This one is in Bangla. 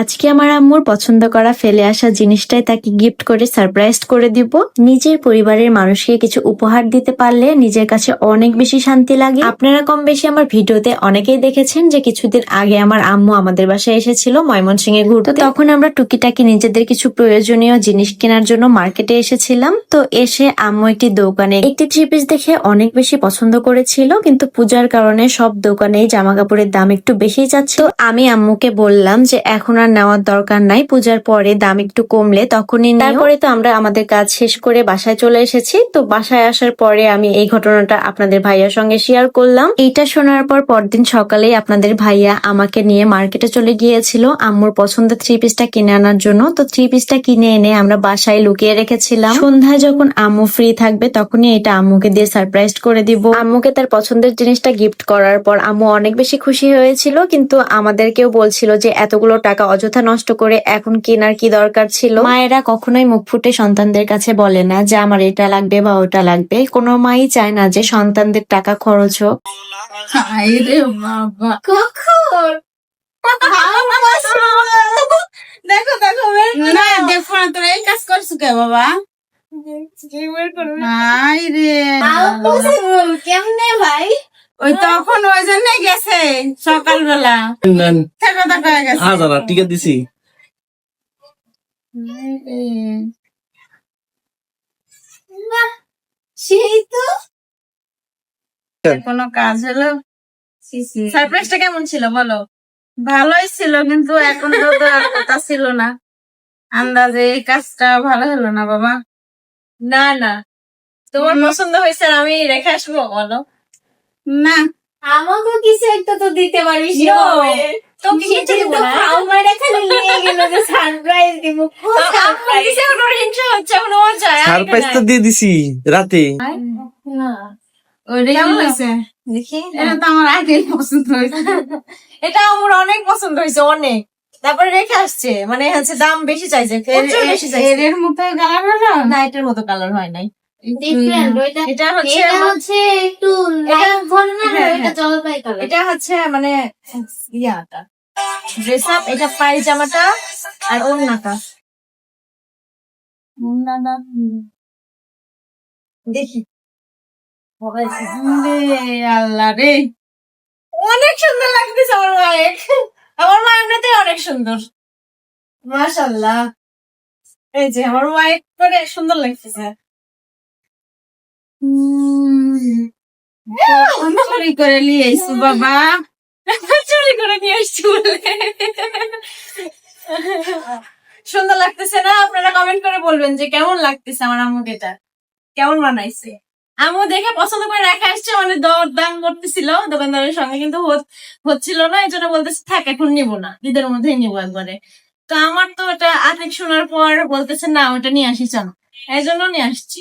আজকে আমার আম্মুর পছন্দ করা ফেলে আসা জিনিসটাই তাকে গিফট করে সারপ্রাইজ করে দিব। নিজের পরিবারের মানুষকে কিছু উপহার দিতে পারলে নিজের কাছে অনেক বেশি শান্তি লাগে। আপনারা কম বেশি আমার ভিডিওতে অনেকেই দেখেছেন যে কিছুদিন আগে আমার আম্মু আমাদের বাসায় এসেছিল ময়মনসিংহে ঘুরতে। তখন আমরা টুকিটাকি নিজেদের কিছু প্রয়োজনীয় জিনিস কেনার জন্য মার্কেটে এসেছিলাম। তো এসে আম্মু একটি দোকানে একটি থ্রি পিস দেখে অনেক বেশি পছন্দ করেছিল। কিন্তু পূজার কারণে সব দোকানেই জামা কাপড়ের দাম একটু বেশি যাচ্ছে। আমি আম্মুকে বললাম যে এখন আর নেওয়ার দরকার নাই। পূজার পরে দাম একটু কমলে তখনই। তারপরে তো আমরা আমাদের কাজ শেষ করে বাসায় চলে এসেছি। তো বাসায় আসার পরে আমি এই ঘটনাটা আপনাদের ভাইয়ার সঙ্গে শেয়ার করলাম। এইটা শোনার পর পরদিন সকালে আপনাদের ভাইয়া আমাকে নিয়ে মার্কেটে চলে গিয়েছিল আম্মুর পছন্দের থ্রি পিসটা কিনে আনার জন্য। তো থ্রি পিসটা কিনে এনে আমরা বাসায় লুকিয়ে রেখেছিলাম। সন্ধ্যায় যখন আম্মু ফ্রি থাকবে তখনই এটা আম্মুকে দিয়ে সারপ্রাইজ করে দিব। আম্মুকে তার পছন্দের জিনিসটা গিফট করার পর আম্মু অনেক বেশি খুশি হয়েছিল। কিন্তু আমাদেরকেও বলছিল যে এতগুলো টাকা অযথা নষ্ট করে এখন কেনার কি দরকার ছিল? মায়েরা কখনোই মুখ ফুটে সন্তানদের কাছে বলে না যে আমার এটা লাগবে বা ওটা লাগবে। কোনো মাই চায় না যে সন্তানদের টাকা খরচ হোক। দেখো দেখো না দেখো না তোরা এই কাজ করছ কে বাবা। কেমনে ওই তখন ওই জন্য গেছে সকালবেলা। হাজার টিকা দিছি। সেই তো কোনো কাজ হলো? সারপ্রাইজটা কেমন ছিল বলো? ভালোই ছিল কিন্তু এখন তো দেওয়ার কথা ছিল না। আন্দাজে এই কাজটা ভালো হলো না বাবা? না না। তোমার পছন্দ হয়েছে আমি রেখে আসব বলো। না। আমাকে কিছু একটা তো দিতে পারিস তো কিছু তো খাও মারা নিয়ে গেল যে সারপ্রাইজ দিব। সারপ্রাইজ কোনো হিংসা হচ্ছে? কোনো মজা সারপ্রাইজ তো দিয়ে দিছি রাতে। না। এটা তো আমার আমার অনেক পছন্দ হয়েছে অনেক। তারপরে রেখে আসছে মানে হচ্ছে দাম বেশি চাইছে এর মতো কালার হলো? না এটার মতো কালার হয় নাই। এটা হচ্ছে একটু এটা মানে ইয়াটা। ড্রেস আপ এটা পায়জামাটা আর ওড়নাটা। ওড়নাটা দেখি। আল্লাহ রে। অনেক সুন্দর লাগতেছে আমার মায়ের। আমার মা এমনিতে অনেক সুন্দর। মাশাল্লাহ এই যে আমার মায়ের করে সুন্দর লাগতেছে। চুরি করে নিয়ে এসো বাবা। চুরি করে নিয়ে বলে। সুন্দর লাগতেছে না? আপনারা কমেন্ট করে বলবেন যে কেমন লাগতেছে আমার আম্মুকে এটা? কেমন বানাইছে? আম্মু দেখে পছন্দ করে রাখা আসছে মানে দর দাম করতেছিল। দোকানদারের সঙ্গে কিন্তু হচ্ছিল না এই জন্য বলতেছে, থাক, এখন নিবো না। ঈদের মধ্যেই নিবো একবারে। তো আমার তো ওটা আর্থিক শোনার পর বলতেছে, না, ওটা নিয়ে আসি, চল। এই জন্য নিয়ে আসছি।